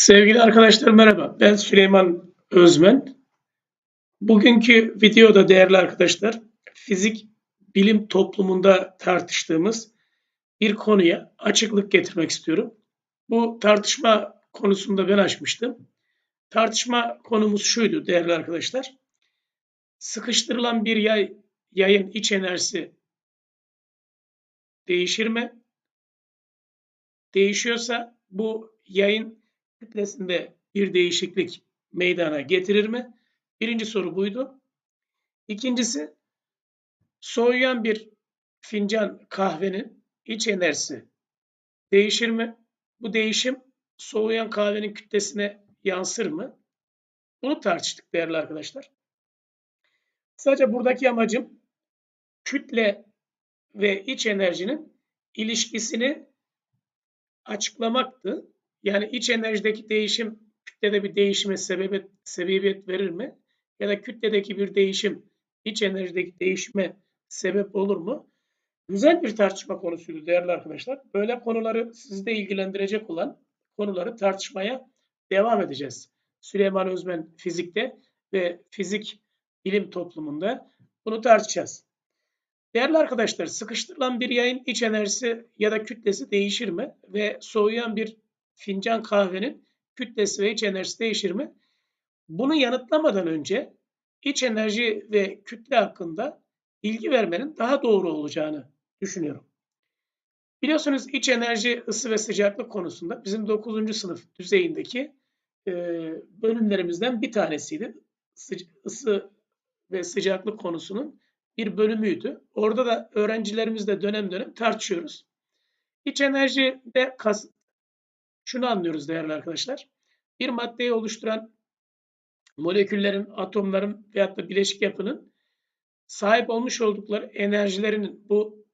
Sevgili arkadaşlar merhaba. Ben Süleyman Özmen. Bugünkü videoda değerli arkadaşlar fizik bilim toplumunda tartıştığımız bir konuya açıklık getirmek istiyorum. Bu tartışma konusunda ben açmıştım. Tartışma konumuz şuydu değerli arkadaşlar. Sıkıştırılan bir yay, yayın iç enerjisi değişir mi? Değişiyorsa bu yayın kütlesinde bir değişiklik meydana getirir mi? Birinci soru buydu. İkincisi, soğuyan bir fincan kahvenin iç enerjisi değişir mi? Bu değişim soğuyan kahvenin kütlesine yansır mı? Bunu tartıştık değerli arkadaşlar. Sadece buradaki amacım kütle ve iç enerjinin ilişkisini açıklamaktı. Yani iç enerjideki değişim kütlede bir değişime sebebiyet, sebebiyet verir mi? Ya da kütledeki bir değişim iç enerjideki değişime sebep olur mu? Güzel bir tartışma konusuydu değerli arkadaşlar. Böyle konuları sizi de ilgilendirecek olan konuları tartışmaya devam edeceğiz. Süleyman Özmen fizikte ve fizik bilim toplumunda bunu tartışacağız. Değerli arkadaşlar, sıkıştırılan bir yayın iç enerjisi ya da kütlesi değişir mi? Ve soğuyan bir fincan kahvenin kütlesi ve iç enerjisi değişir mi? Bunu yanıtlamadan önce iç enerji ve kütle hakkında bilgi vermenin daha doğru olacağını düşünüyorum. Biliyorsunuz iç enerji, ısı ve sıcaklık konusunda bizim 9. sınıf düzeyindeki e, bölümlerimizden bir tanesiydi. Isı ve sıcaklık konusunun bir bölümüydü. Orada da öğrencilerimizle dönem dönem tartışıyoruz. İç enerjide kas, şunu anlıyoruz değerli arkadaşlar. Bir maddeyi oluşturan moleküllerin, atomların veyahut da bileşik yapının sahip olmuş oldukları enerjilerinin bu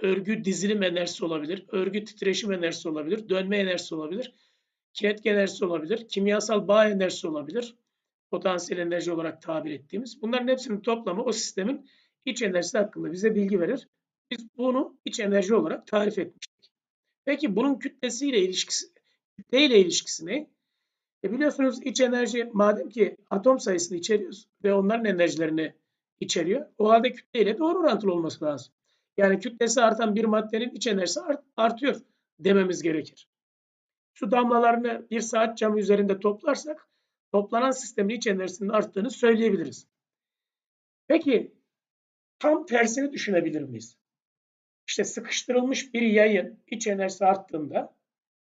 örgü dizilim enerjisi olabilir, örgü titreşim enerjisi olabilir, dönme enerjisi olabilir, kinetik enerjisi olabilir, kimyasal bağ enerjisi olabilir, potansiyel enerji olarak tabir ettiğimiz. Bunların hepsinin toplamı o sistemin iç enerjisi hakkında bize bilgi verir. Biz bunu iç enerji olarak tarif etmiştik. Peki bunun kütlesiyle ilişkisi, kütleyle ilişkisi ne? E biliyorsunuz iç enerji madem ki atom sayısını içeriyoruz ve onların enerjilerini içeriyor. O halde kütleyle doğru orantılı olması lazım. Yani kütlesi artan bir maddenin iç enerjisi art, artıyor dememiz gerekir. Su damlalarını bir saat camı üzerinde toplarsak toplanan sistemin iç enerjisinin arttığını söyleyebiliriz. Peki tam tersini düşünebilir miyiz? İşte sıkıştırılmış bir yayın iç enerjisi arttığında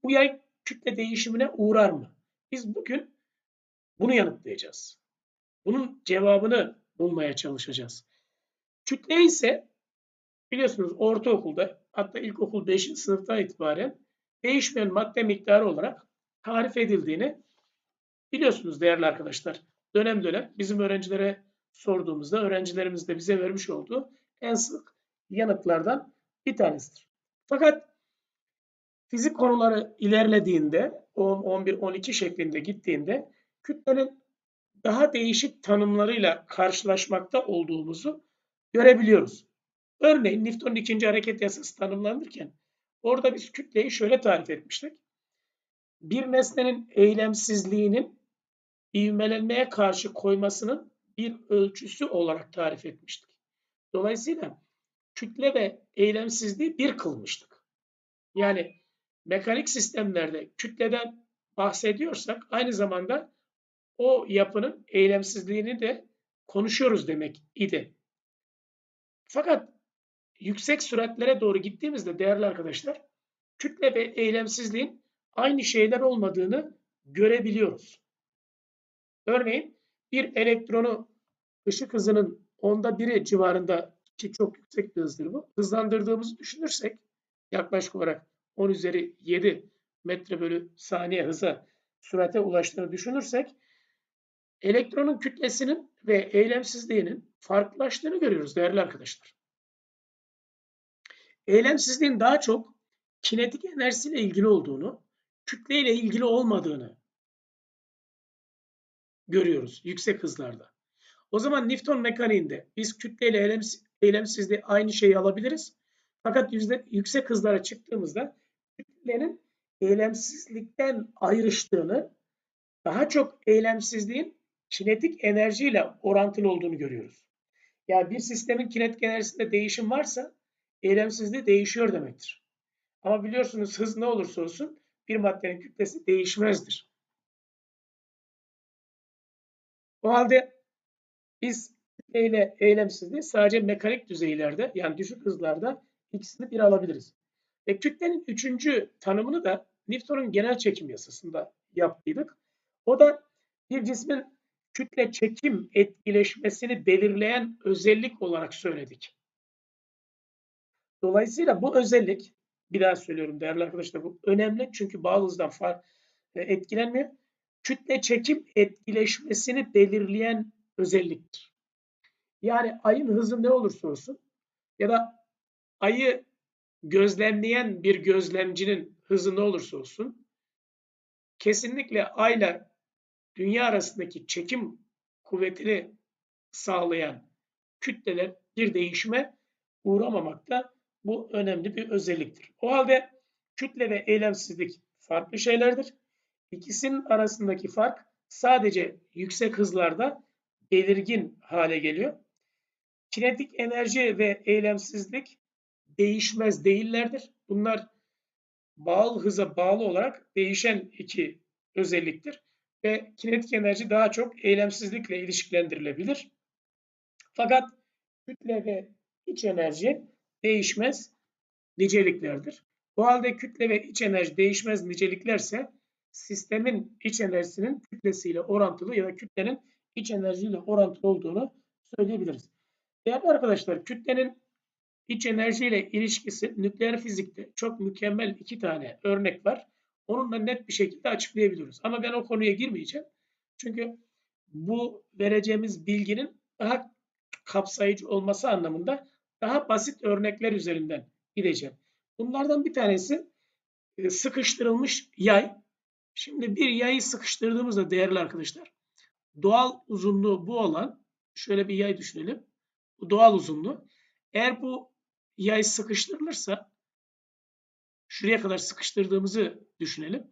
bu yay kütle değişimine uğrar mı? Biz bugün bunu yanıtlayacağız. Bunun cevabını bulmaya çalışacağız. Kütle ise biliyorsunuz ortaokulda hatta ilkokul 5. sınıftan itibaren değişmeyen madde miktarı olarak tarif edildiğini biliyorsunuz değerli arkadaşlar. Dönem dönem bizim öğrencilere sorduğumuzda öğrencilerimiz de bize vermiş olduğu en sık yanıtlardan bir tanesidir. Fakat fizik konuları ilerlediğinde 10, 11, 12 şeklinde gittiğinde kütlenin daha değişik tanımlarıyla karşılaşmakta olduğumuzu görebiliyoruz. Örneğin Newton'un ikinci hareket yasası tanımlanırken orada biz kütleyi şöyle tarif etmiştik. Bir nesnenin eylemsizliğinin ivmelenmeye karşı koymasının bir ölçüsü olarak tarif etmiştik. Dolayısıyla kütle ve eylemsizliği bir kılmıştık. Yani mekanik sistemlerde kütleden bahsediyorsak aynı zamanda o yapının eylemsizliğini de konuşuyoruz demek idi. Fakat yüksek süratlere doğru gittiğimizde değerli arkadaşlar kütle ve eylemsizliğin aynı şeyler olmadığını görebiliyoruz. Örneğin bir elektronu ışık hızının onda biri civarında ki çok yüksek bir hızdır bu. Hızlandırdığımızı düşünürsek yaklaşık olarak 10 üzeri 7 metre bölü saniye hıza sürate ulaştığını düşünürsek elektronun kütlesinin ve eylemsizliğinin farklılaştığını görüyoruz değerli arkadaşlar. Eylemsizliğin daha çok kinetik enerjisiyle ilgili olduğunu, kütleyle ilgili olmadığını görüyoruz yüksek hızlarda. O zaman Newton mekaniğinde biz kütleyle eylems eylemsizliği aynı şeyi alabiliriz. Fakat yüksek hızlara çıktığımızda kütlenin eylemsizlikten ayrıştığını, daha çok eylemsizliğin kinetik enerjiyle orantılı olduğunu görüyoruz. Yani bir sistemin kinetik enerjisinde değişim varsa eylemsizliği değişiyor demektir. Ama biliyorsunuz hız ne olursa olsun bir maddenin kütlesi değişmezdir. O halde biz kütle ile eylemsizliği sadece mekanik düzeylerde yani düşük hızlarda ikisini bir alabiliriz. E, kütlenin üçüncü tanımını da Newton'un genel çekim yasasında yaptıydık. O da bir cismin kütle çekim etkileşmesini belirleyen özellik olarak söyledik. Dolayısıyla bu özellik, bir daha söylüyorum değerli arkadaşlar bu önemli çünkü bağlı hızdan far, e, etkilenmiyor. Kütle çekim etkileşmesini belirleyen özelliktir. Yani ayın hızı ne olursa olsun ya da ayı gözlemleyen bir gözlemcinin hızı ne olursa olsun kesinlikle ayla dünya arasındaki çekim kuvvetini sağlayan kütleler bir değişime uğramamakta. Bu önemli bir özelliktir. O halde kütle ve eylemsizlik farklı şeylerdir. İkisinin arasındaki fark sadece yüksek hızlarda belirgin hale geliyor. Kinetik enerji ve eylemsizlik değişmez değillerdir. Bunlar bağlı hıza bağlı olarak değişen iki özelliktir ve kinetik enerji daha çok eylemsizlikle ilişkilendirilebilir. Fakat kütle ve iç enerji değişmez niceliklerdir. Bu halde kütle ve iç enerji değişmez niceliklerse sistemin iç enerjisinin kütlesiyle orantılı ya da kütlenin iç enerjiyle orantılı olduğunu söyleyebiliriz. Değerli arkadaşlar kütlenin iç enerjiyle ilişkisi nükleer fizikte çok mükemmel iki tane örnek var onunla net bir şekilde açıklayabiliyoruz. Ama ben o konuya girmeyeceğim. Çünkü bu vereceğimiz bilginin daha kapsayıcı olması anlamında daha basit örnekler üzerinden gideceğim. Bunlardan bir tanesi e, sıkıştırılmış yay. Şimdi bir yayı sıkıştırdığımızda değerli arkadaşlar doğal uzunluğu bu olan şöyle bir yay düşünelim. Bu doğal uzunluğu. Eğer bu yay sıkıştırılırsa şuraya kadar sıkıştırdığımızı düşünelim.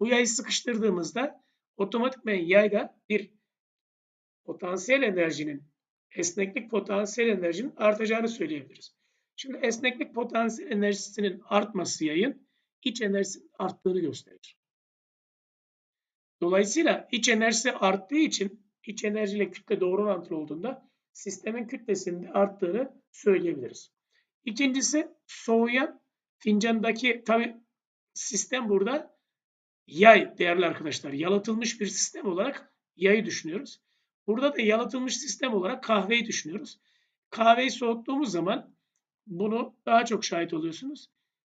Bu yayı sıkıştırdığımızda otomatikmen yayda bir potansiyel enerjinin esneklik potansiyel enerjinin artacağını söyleyebiliriz. Şimdi esneklik potansiyel enerjisinin artması yayın iç enerjisinin arttığını gösterir. Dolayısıyla iç enerjisi arttığı için iç enerjiyle kütle doğru orantılı olduğunda sistemin kütlesinin arttığını söyleyebiliriz. İkincisi soğuyan Fincandaki tabi sistem burada yay değerli arkadaşlar. Yalıtılmış bir sistem olarak yayı düşünüyoruz. Burada da yalıtılmış sistem olarak kahveyi düşünüyoruz. Kahveyi soğuttuğumuz zaman bunu daha çok şahit oluyorsunuz.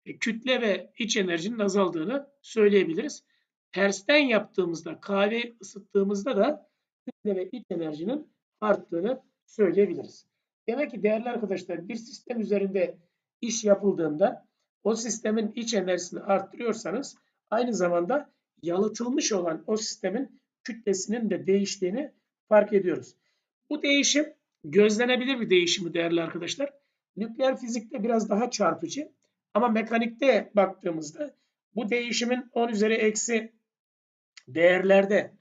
E, kütle ve iç enerjinin azaldığını söyleyebiliriz. Tersten yaptığımızda kahveyi ısıttığımızda da kütle ve iç enerjinin arttığını söyleyebiliriz. Demek ki değerli arkadaşlar bir sistem üzerinde iş yapıldığında o sistemin iç enerjisini arttırıyorsanız aynı zamanda yalıtılmış olan o sistemin kütlesinin de değiştiğini fark ediyoruz. Bu değişim gözlenebilir bir değişimi değerli arkadaşlar. Nükleer fizikte biraz daha çarpıcı ama mekanikte baktığımızda bu değişimin 10 üzeri eksi değerlerde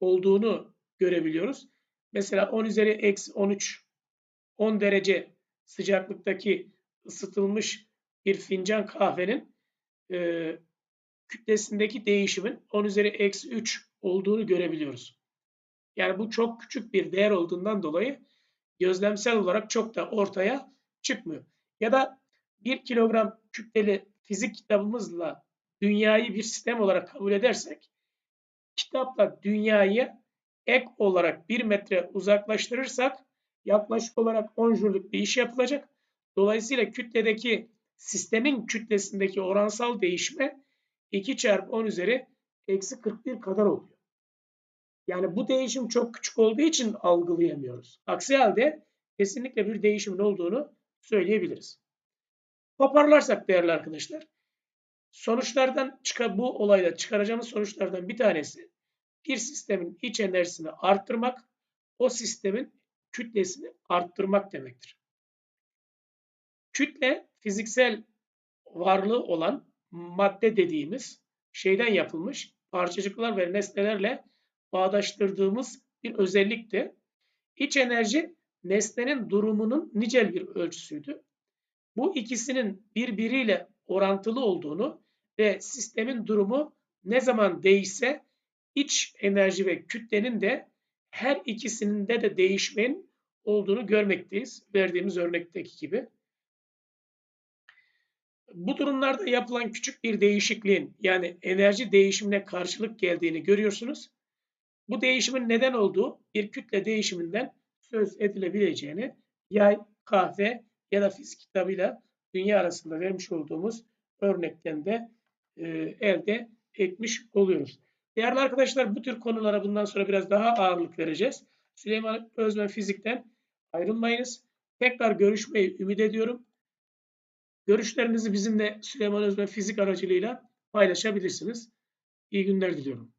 olduğunu görebiliyoruz. Mesela 10 üzeri eksi 13 10 derece sıcaklıktaki ısıtılmış bir fincan kahvenin e, kütlesindeki değişimin 10 üzeri eksi 3 olduğunu görebiliyoruz. Yani bu çok küçük bir değer olduğundan dolayı gözlemsel olarak çok da ortaya çıkmıyor. Ya da 1 kilogram kütleli fizik kitabımızla dünyayı bir sistem olarak kabul edersek kitapla dünyayı ek olarak 1 metre uzaklaştırırsak yaklaşık olarak 10 jüllük bir iş yapılacak. Dolayısıyla kütledeki sistemin kütlesindeki oransal değişme 2 çarpı 10 üzeri eksi 41 kadar oluyor. Yani bu değişim çok küçük olduğu için algılayamıyoruz. Aksi halde kesinlikle bir değişimin olduğunu söyleyebiliriz. Toparlarsak değerli arkadaşlar, sonuçlardan çıkan bu olayda çıkaracağımız sonuçlardan bir tanesi bir sistemin iç enerjisini arttırmak, o sistemin kütlesini arttırmak demektir. Kütle fiziksel varlığı olan madde dediğimiz şeyden yapılmış parçacıklar ve nesnelerle bağdaştırdığımız bir özellikti. İç enerji nesnenin durumunun nicel bir ölçüsüydü. Bu ikisinin birbiriyle orantılı olduğunu ve sistemin durumu ne zaman değişse iç enerji ve kütlenin de her ikisinde de değişmenin olduğunu görmekteyiz. Verdiğimiz örnekteki gibi. Bu durumlarda yapılan küçük bir değişikliğin yani enerji değişimine karşılık geldiğini görüyorsunuz. Bu değişimin neden olduğu bir kütle değişiminden söz edilebileceğini yay, kahve ya da fizik kitabıyla dünya arasında vermiş olduğumuz örnekten de elde etmiş oluyoruz. Değerli arkadaşlar bu tür konulara bundan sonra biraz daha ağırlık vereceğiz. Süleyman Özmen Fizik'ten ayrılmayınız. Tekrar görüşmeyi ümit ediyorum. Görüşlerinizi bizimle Süleyman Özmen Fizik aracılığıyla paylaşabilirsiniz. İyi günler diliyorum.